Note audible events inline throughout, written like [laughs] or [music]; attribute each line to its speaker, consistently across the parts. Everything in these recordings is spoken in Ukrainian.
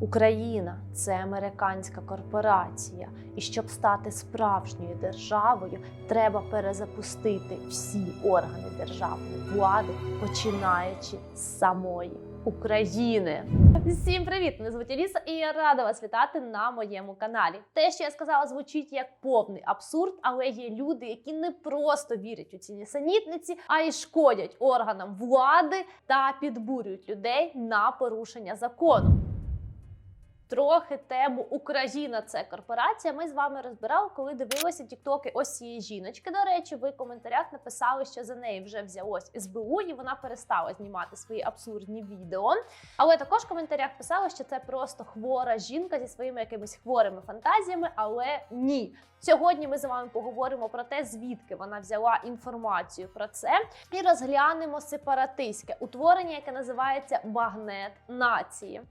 Speaker 1: Україна це американська корпорація, і щоб стати справжньою державою, треба перезапустити всі органи державної влади, починаючи з самої України. Всім привіт! Мене звуть Аліса, і я рада вас вітати на моєму каналі. Те, що я сказала, звучить як повний абсурд, але є люди, які не просто вірять у ці нісенітниці, а й шкодять органам влади та підбурюють людей на порушення закону. Трохи тему Україна це корпорація. Ми з вами розбирали, коли дивилися тіктоки ось цієї жіночки. До речі, ви в коментарях написали, що за неї вже взялось СБУ, і вона перестала знімати свої абсурдні відео. Але також в коментарях писали, що це просто хвора жінка зі своїми якимись хворими фантазіями. Але ні. Сьогодні ми з вами поговоримо про те, звідки вона взяла інформацію про це, і розглянемо сепаратистське утворення, яке називається Багнет нації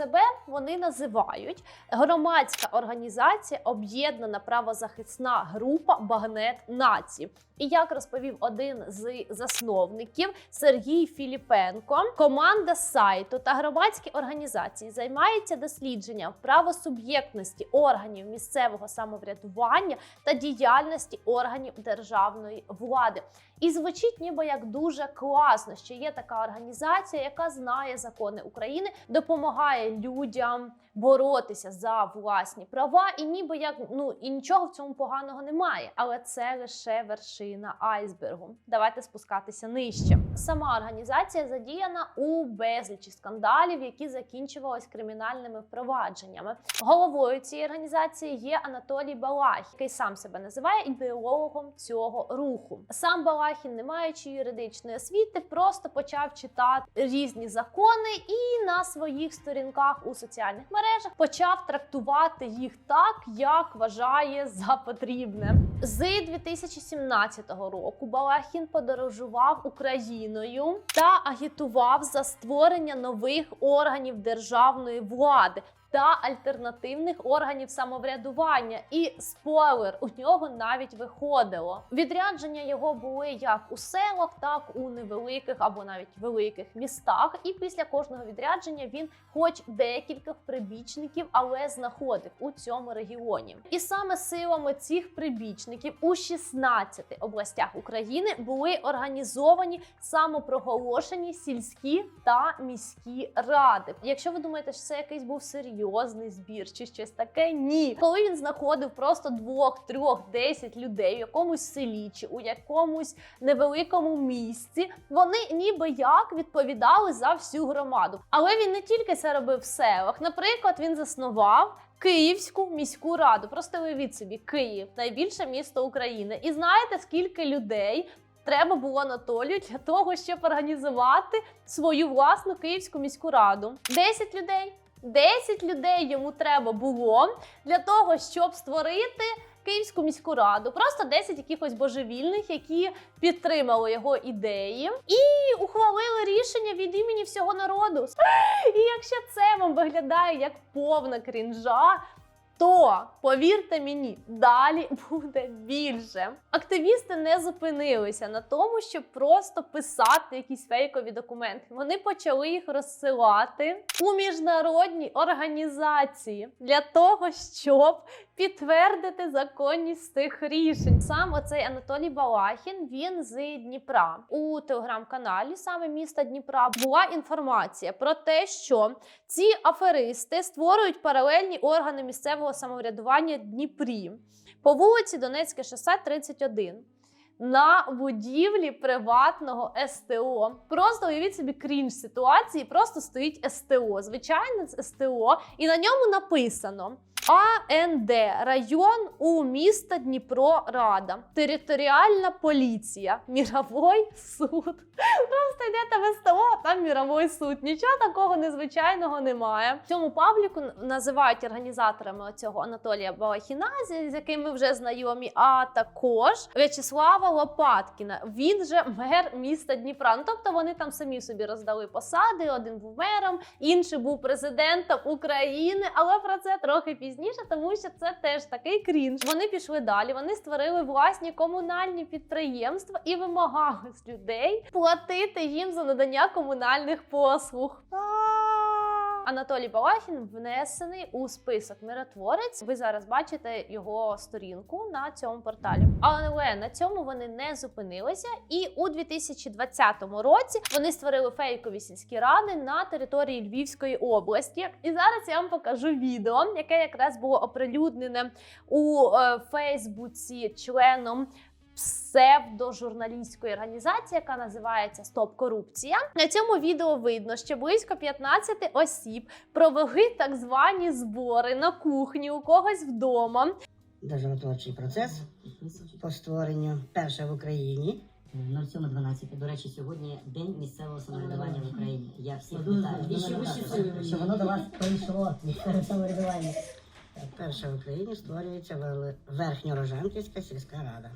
Speaker 1: себе вони називають громадська організація, об'єднана правозахисна група Багнет Нації. І як розповів один з засновників Сергій Філіпенко, команда сайту та громадські організації займаються дослідженням правосуб'єктності органів місцевого самоврядування та діяльності органів державної влади. І звучить ніби як дуже класно, що є така організація, яка знає закони України, допомагає людям боротися за власні права, і ніби як ну і нічого в цьому поганого немає. Але це лише вершина айсбергу. Давайте спускатися нижче. Сама організація задіяна у безлічі скандалів, які закінчувались кримінальними впровадженнями. Головою цієї організації є Анатолій Балахін, який сам себе називає ідеологом цього руху. Сам Балахін, не маючи юридичної освіти, просто почав читати різні закони і на своїх сторінках у соціальних мережах почав трактувати їх так, як вважає за потрібне. З 2017 року Балахін подорожував Україною та агітував за створення нових органів державної влади. Та альтернативних органів самоврядування, і спойлер у нього навіть виходило. Відрядження його були як у селах, так у невеликих або навіть великих містах. І після кожного відрядження він, хоч декілька прибічників, але знаходив у цьому регіоні. І саме силами цих прибічників у 16 областях України були організовані самопроголошені сільські та міські ради. Якщо ви думаєте, що це якийсь був серйозний збір чи щось таке, ні, коли він знаходив просто двох, трьох, десять людей в якомусь селі чи у якомусь невеликому місці, вони ніби як відповідали за всю громаду. Але він не тільки це робив в селах. Наприклад, він заснував. Київську міську раду, просто уявіть собі, Київ найбільше місто України. І знаєте, скільки людей треба було Анатолію для того, щоб організувати свою власну київську міську раду? 10 людей. 10 людей йому треба було для того, щоб створити Київську міську раду. Просто 10 якихось божевільних, які підтримали його ідеї і ухвалили рішення від імені всього народу. І якщо це вам виглядає як повна крінжа. То повірте мені, далі [laughs] буде більше. Активісти не зупинилися на тому, щоб просто писати якісь фейкові документи. Вони почали їх розсилати у міжнародні організації для того, щоб підтвердити законність цих рішень. Сам оцей Анатолій Балахін він з Дніпра у телеграм-каналі, саме міста Дніпра, була інформація про те, що ці аферисти створюють паралельні органи місцевого самоврядування Дніпрі по вулиці Донецьке шосе 31. На будівлі приватного СТО. Просто уявіть собі крінж ситуації, просто стоїть СТО. Звичайно, це СТО, і на ньому написано. АНД район у міста Дніпро Рада, територіальна поліція, міровий суд. Просто йдете в СТО, а там міровий суд. Нічого такого незвичайного немає. В цьому пабліку називають організаторами цього Анатолія Балахіна, з з яким ми вже знайомі. А також В'ячеслава Лопаткіна. Він же мер міста Дніпра. Ну тобто вони там самі собі роздали посади. Один був мером, інший був президентом України. Але про це трохи пізніше, тому що це теж такий крінж. Вони пішли далі. Вони створили власні комунальні підприємства і вимагали з людей платити їм за надання комунальних послуг. Анатолій Балахін внесений у список миротворець. Ви зараз бачите його сторінку на цьому порталі. Але на цьому вони не зупинилися. І у 2020 році вони створили фейкові сільські ради на території Львівської області. І зараз я вам покажу відео, яке якраз було оприлюднене у е, Фейсбуці членом псевдожурналістської організації, яка називається Стоп Корупція. На цьому відео видно, що близько 15 осіб провели так звані збори на кухні у когось вдома.
Speaker 2: Державотворчий процес по створенню перше в Україні.
Speaker 3: 07.12. До речі, сьогодні день місцевого самоврядування в Україні. Я всіх вітаю. І ще вище
Speaker 2: що воно до вас прийшло місцеве самоврядування. Перше в Україні створюється Верхньорожанківська сільська рада.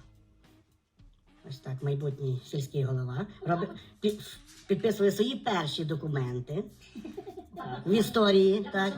Speaker 2: Ось так, майбутній сільський голова робить, під, підписує свої перші документи в історії. Так.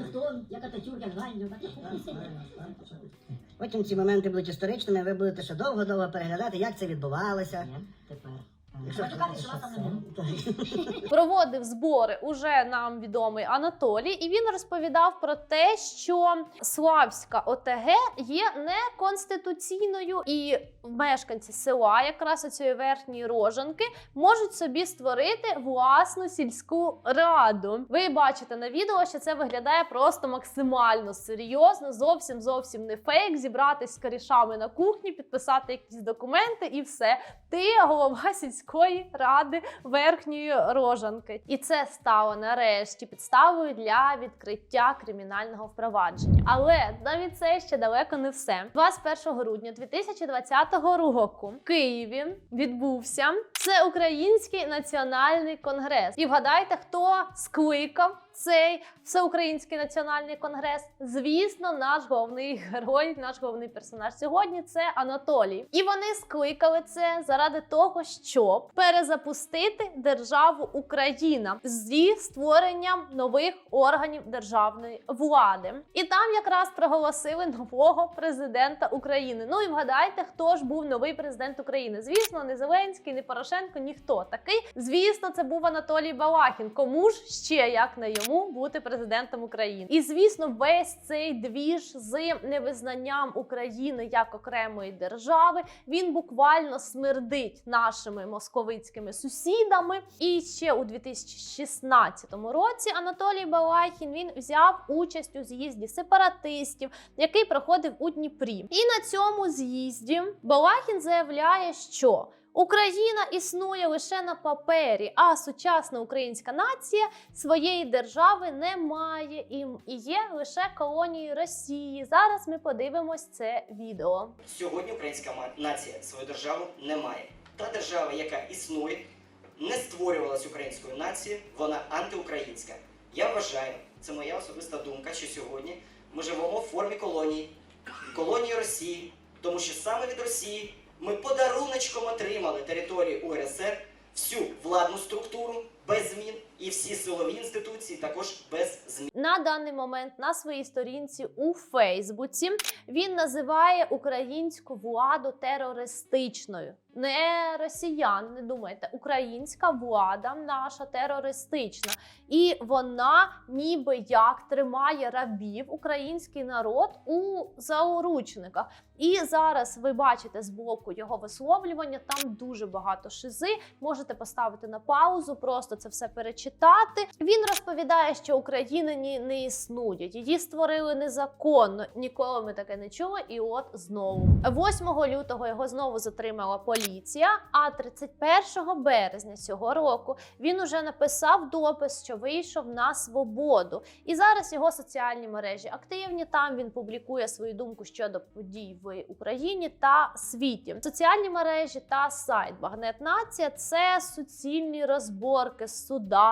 Speaker 2: Потім ці моменти будуть історичними, ви будете ще довго-довго переглядати, як це відбувалося.
Speaker 3: Тепер. [laughs]
Speaker 1: Проводив збори уже нам відомий Анатолій, і він розповідав про те, що Славська ОТГ є неконституційною, і мешканці села, якраз оцієї верхньої рожанки, можуть собі створити власну сільську раду. Ви бачите на відео, що це виглядає просто максимально серйозно, зовсім зовсім не фейк. Зібратись з корішами на кухні, підписати якісь документи, і все. Ти голова сільської ради верхньої рожанки. І це стало нарешті підставою для відкриття кримінального впровадження. Але навіть це ще далеко не все. 21 грудня 2020 року в Києві відбувся Всеукраїнський національний конгрес. І вгадайте, хто скликав цей всеукраїнський національний конгрес. Звісно, наш головний герой, наш головний персонаж сьогодні це Анатолій. І вони скликали це заради того, щоб перезапустити державу Україна зі створенням нових органів державної влади. І там якраз проголосили нового президента України. Ну і вгадайте, хто ж був новий президент України. Звісно, не Зеленський, не Порошенко, ніхто такий. Звісно, це був Анатолій Балахін. Кому ж ще як не йому бути президентом України? І звісно, весь цей двіж з невизнанням України як окремої держави він буквально смердить нашими московицькими сусідами. І ще у 2016 році Анатолій Балахін він взяв участь у з'їзді сепаратистів, який проходив у Дніпрі. І на цьому з'їзді Балахін заявляє, що Україна існує лише на папері, а сучасна українська нація своєї держави не має і є лише колонією Росії. Зараз ми подивимось це відео.
Speaker 4: Сьогодні українська нація свою державу не має. Та держава, яка існує, не створювалась українською нацією, вона антиукраїнська. Я вважаю, це моя особиста думка, що сьогодні ми живемо в формі колонії, колонії Росії, тому що саме від Росії ми подаруночком отримали територію УРСР, всю владну структуру без змін і всі силові інституції також без змін.
Speaker 1: На даний момент на своїй сторінці у Фейсбуці він називає українську владу терористичною. Не росіян, не думайте, українська влада наша терористична, і вона ніби як тримає рабів український народ у зауручниках. І зараз ви бачите з боку його висловлювання. Там дуже багато шизи. Можете поставити на паузу, просто це все перечитати. Він розповідає, що України ні не існує. Її створили незаконно. Ніколи ми таке не чули. І от знову 8 лютого його знову затримала поліція. А 31 березня цього року він уже написав допис, що вийшов на свободу. І зараз його соціальні мережі активні. Там він публікує свою думку щодо подій в Україні та світі. Соціальні мережі та сайт Багнет Нація це суцільні розборки з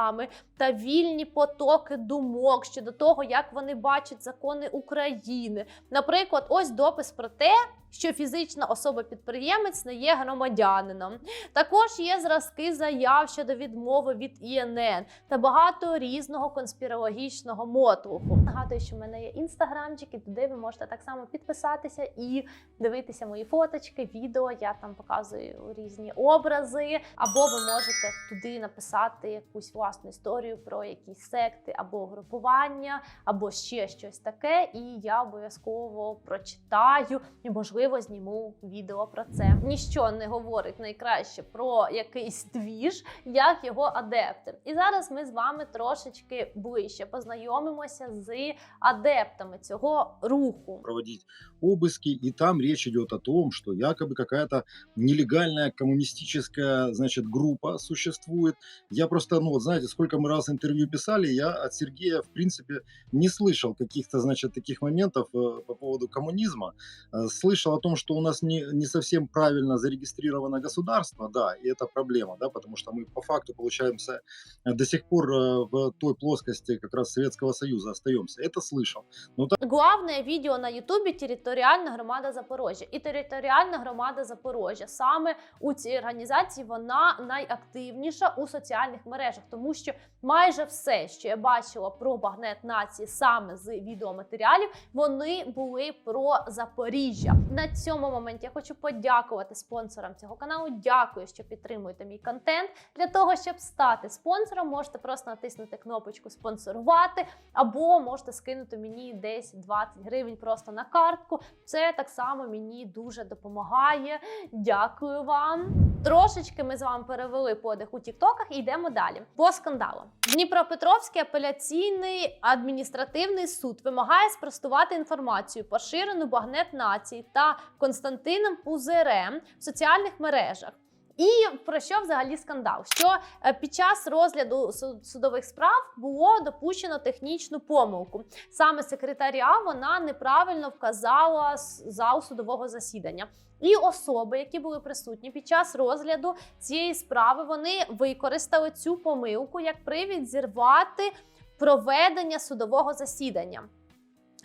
Speaker 1: судами та вільні потоки думок щодо того, як вони бачать закони України. Наприклад, ось допис про те. Що фізична особа-підприємець не є громадянином. Також є зразки заяв щодо відмови від ІНН та багато різного конспірологічного мотлуху. Нагадую, що в мене є інстаграмчик, і туди ви можете так само підписатися і дивитися мої фоточки, відео. Я там показую різні образи, або ви можете туди написати якусь власну історію про якісь секти або групування. або ще щось таке, і я обов'язково прочитаю і, можливо, зніму відео про це. Ніщо не говорить найкраще про якийсь двіж, як його адепти. І зараз ми з вами трошечки ближче познайомимося з адептами цього руху.
Speaker 5: проводить обыски, и там речь идет о том, что якобы какая-то нелегальная коммунистическая, значит, группа существует. Я просто, ну, вот знаете, сколько мы раз интервью писали, я от Сергея, в принципе, не слышал каких-то, значит, таких моментов э, по поводу коммунизма. Э, Слышал о том, что у нас не, не совсем правильно зарегистрировано государство, да, и это проблема, да, потому что мы по факту получаемся э, до сих пор э, в той плоскости как раз Советского Союза остаемся. Это слышал. Но
Speaker 1: Главне відео на Ютубі територіальна громада Запоріжжя. І територіальна громада Запоріжжя саме у цій організації вона найактивніша у соціальних мережах, тому що майже все, що я бачила про багнет нації саме з відеоматеріалів, вони були про Запоріжжя. На цьому моменті я хочу подякувати спонсорам цього каналу. Дякую, що підтримуєте мій контент. Для того щоб стати спонсором, можете просто натиснути кнопочку спонсорувати або можете скинути мені десь 20 гривень просто на картку. Це так само мені дуже допомагає. Дякую вам. Трошечки ми з вами перевели подих у тіктоках і йдемо далі. По скандалам. Дніпропетровський апеляційний адміністративний суд вимагає спростувати інформацію, поширену багнет нації та Константином Пузирем в соціальних мережах. І про що взагалі скандал? Що е, під час розгляду су- судових справ було допущено технічну помилку. Саме секретаря вона неправильно вказала зал судового засідання. І особи, які були присутні під час розгляду цієї справи, вони використали цю помилку як привід зірвати проведення судового засідання.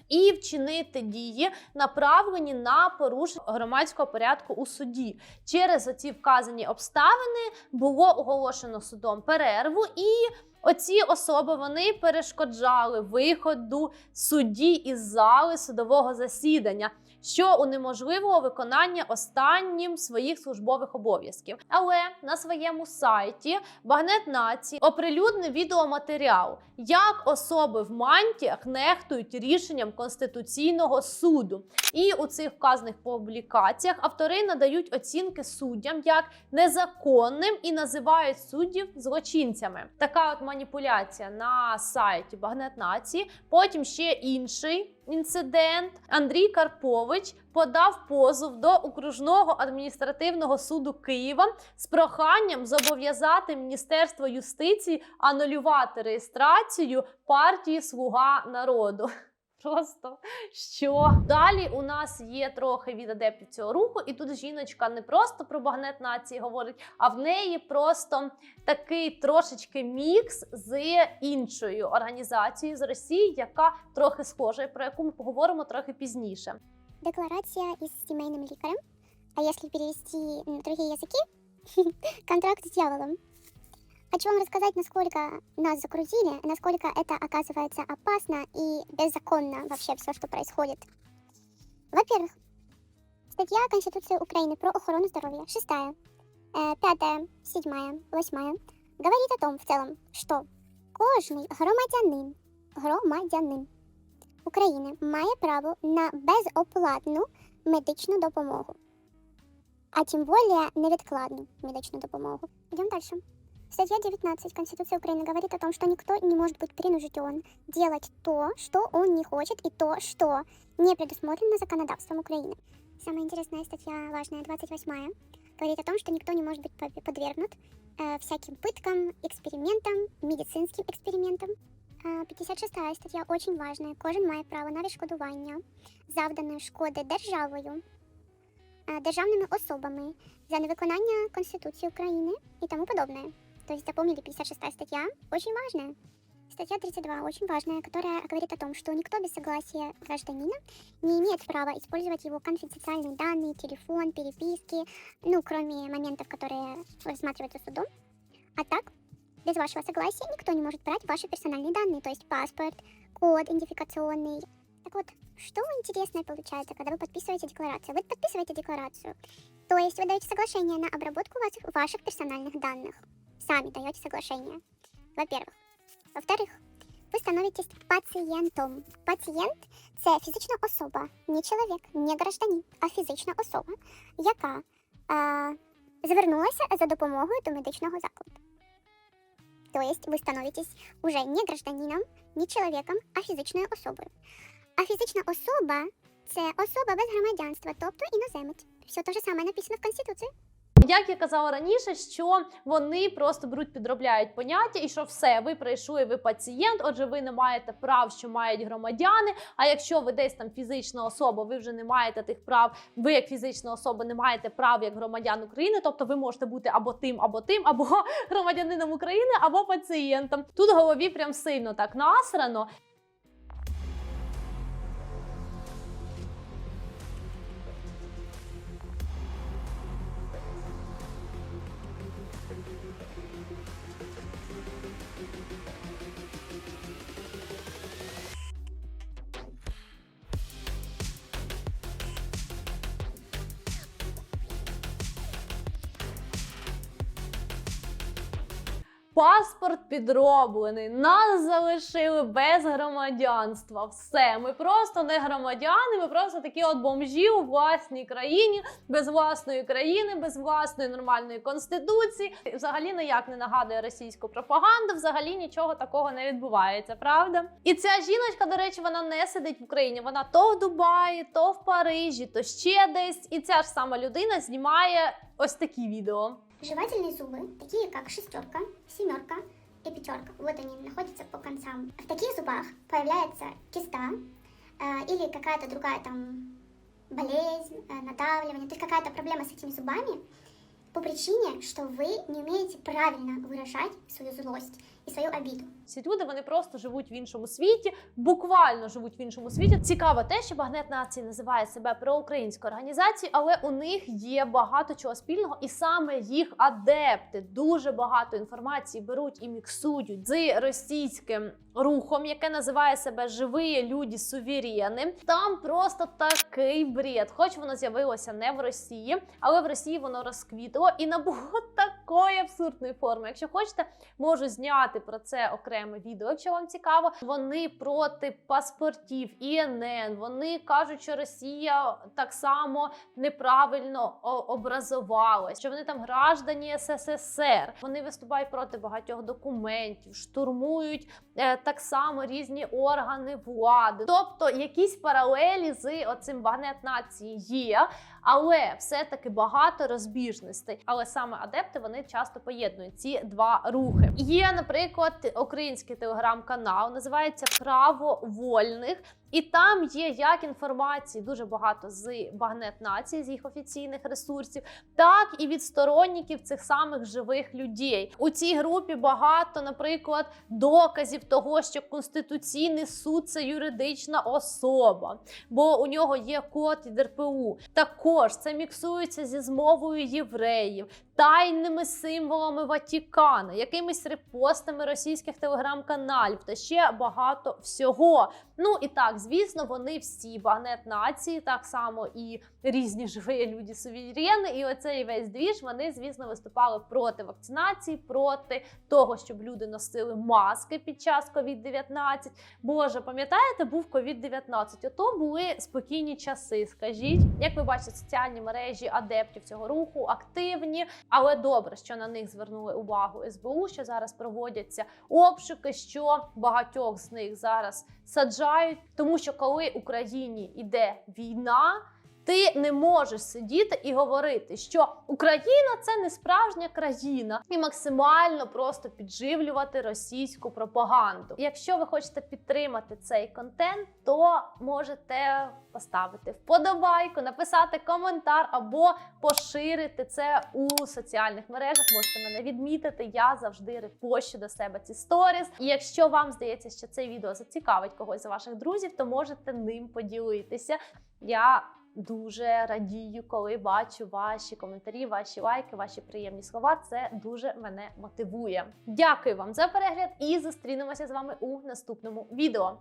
Speaker 1: І вчинити дії, направлені на порушення громадського порядку у суді. Через оці вказані обставини було оголошено судом перерву, і оці особи вони перешкоджали виходу судді із зали судового засідання, що унеможливило виконання останнім своїх службових обов'язків. Але на своєму сайті Багнет Нації оприлюднив відеоматеріал, як особи в мантіях нехтують рішенням Конституційного суду. І у цих вказаних публікаціях автори надають оцінки суддям як незаконним і називають суддів злочинцями. Така от маніпуляція на сайті Багнет Нації. Потім ще інший інцидент. Андрій Карпович подав позов до окружного адміністративного суду Києва з проханням зобов'язати Міністерство юстиції анулювати реєстрацію партії Слуга народу. Просто що далі у нас є трохи від адептів цього руху, і тут жіночка не просто про багнет нації говорить, а в неї просто такий трошечки мікс з іншою організацією з Росії, яка трохи схожа, про яку ми поговоримо трохи пізніше.
Speaker 6: Декларация із сімейним лікарем, а если перевести на другие языки, [laughs] контракт с дьяволом Хочу вам рассказать, насколько нас закрутили, насколько это оказывается опасно и беззаконно вообще все, что происходит. Во-первых, статья Конституции Украины про охрану здоровья, шестая, э, пятая, седьмая, восьмая, говорит о том в целом, что кожний громадянин, громадянин України має право на безоплатну медичну допомогу, а тим більше невідкладну медичну допомогу. Идем дальше. Статья 19 Конституции Украины говорит о том, что никто не может быть принужден делать то, что он не хочет, и то, что не предусмотрено законодавством Украины. Самая интересная статья, важная, 28 говорит о том, что никто не может быть под- подвергнут э, всяким пыткам, экспериментам, медицинским экспериментам. Е, 56 стаття очень важная. Кожен має право на відшкодування завданої шкоди державою, е, державними особами за невиконання Конституції України і тому подобное. То есть запомнили 56 статья, очень важная. Статья 32, очень важная, которая говорит о том, что никто без согласия гражданина не имеет права использовать его конфиденциальные данные, телефон, переписки, ну, кроме моментов, которые рассматриваются судом. А так, без вашего согласия никто не может брать ваши персональные данные, то есть паспорт, код идентификационный. Так вот, что интересное получается, когда вы подписываете декларацию? Вы подписываете декларацию, то есть вы даете соглашение на обработку ваших, ваших персональных данных. Сами даете соглашение, во-первых. Во-вторых, ви становитесь пацієнтом. Пацієнт це фізична особа, не чоловік, не гражданин, а фізична особа, яка а, звернулася за допомогою до медичного закладу. Тобто ви становитесь уже не гражданином, не чоловіком, а фізичною особою. А фізична особа це особа без громадянства, тобто іноземець. Все те ж саме написано в Конституції.
Speaker 1: Як я казала раніше, що вони просто беруть, підробляють поняття, і що все, ви прийшли, ви пацієнт, отже, ви не маєте прав, що мають громадяни. А якщо ви десь там фізична особа, ви вже не маєте тих прав, ви як фізична особа не маєте прав як громадян України, тобто ви можете бути або тим, або тим, або [laughs] громадянином України, або пацієнтом. Тут голові прям сильно так насрано. Паспорт підроблений, нас залишили без громадянства. Все, ми просто не громадяни, ми просто такі от бомжі у власній країні, без власної країни, без власної нормальної конституції. Взагалі ніяк не нагадує російську пропаганду. Взагалі нічого такого не відбувається, правда? І ця жіночка, до речі, вона не сидить в Україні. Вона то в Дубаї, то в Парижі, то ще десь. І ця ж сама людина знімає ось такі відео.
Speaker 6: Жевательные зубы, такие как шестерка, семерка и пятерка, вот они находятся по концам. В таких зубах появляется киста э, или какая-то другая там болезнь, э, надавливание, то есть какая-то проблема с этими зубами по причине, что вы не умеете правильно выражать свою злость и свою обиду.
Speaker 1: Ці люди вони просто живуть в іншому світі, буквально живуть в іншому світі. Цікаво те, що Багнет Нації називає себе проукраїнською організацією, але у них є багато чого спільного, і саме їх адепти дуже багато інформації беруть і міксують з російським рухом, яке називає себе Живі люди суверени. Там просто такий бред. Хоч воно з'явилося не в Росії, але в Росії воно розквітло і набуло такої абсурдної форми. Якщо хочете, можу зняти про це окреме відео, якщо вам цікаво. Вони проти паспортів ІНН. Вони кажуть, що Росія так само неправильно образувалась, що вони там граждані СССР. Вони виступають проти багатьох документів, штурмують е, так само різні органи влади. Тобто якісь паралелі з оцим багнет нації є, але все-таки багато розбіжностей. Але саме адепти вони часто поєднують ці два рухи. Є, наприклад, український телеграм-канал, називається Право вольних. І там є як інформації дуже багато з багнет нації, з їх офіційних ресурсів, так і від сторонників цих самих живих людей. У цій групі багато, наприклад, доказів того, що Конституційний суд це юридична особа, бо у нього є код від РПУ. Також це міксується зі змовою євреїв, тайними символами Ватікана, якимись репостами російських телеграм-каналів та ще багато всього. Ну і так, звісно, вони всі багнет нації, так само і різні живі люди суверени. І оцей весь двіж вони, звісно, виступали проти вакцинації, проти того, щоб люди носили маски під час COVID-19. Боже, пам'ятаєте, був COVID-19? Ото були спокійні часи. Скажіть, як ви бачите, соціальні мережі адептів цього руху активні, але добре, що на них звернули увагу СБУ, що зараз проводяться обшуки, що багатьох з них зараз саджають, тому що коли Україні йде війна. Ти не можеш сидіти і говорити, що Україна це не справжня країна, і максимально просто підживлювати російську пропаганду. Якщо ви хочете підтримати цей контент, то можете поставити вподобайку, написати коментар або поширити це у соціальних мережах. Можете мене відмітити. Я завжди репощу до себе ці сторіс. І якщо вам здається, що це відео зацікавить когось з ваших друзів, то можете ним поділитися. Я дуже радію, коли бачу ваші коментарі, ваші лайки, ваші приємні слова. Це дуже мене мотивує. Дякую вам за перегляд і зустрінемося з вами у наступному відео.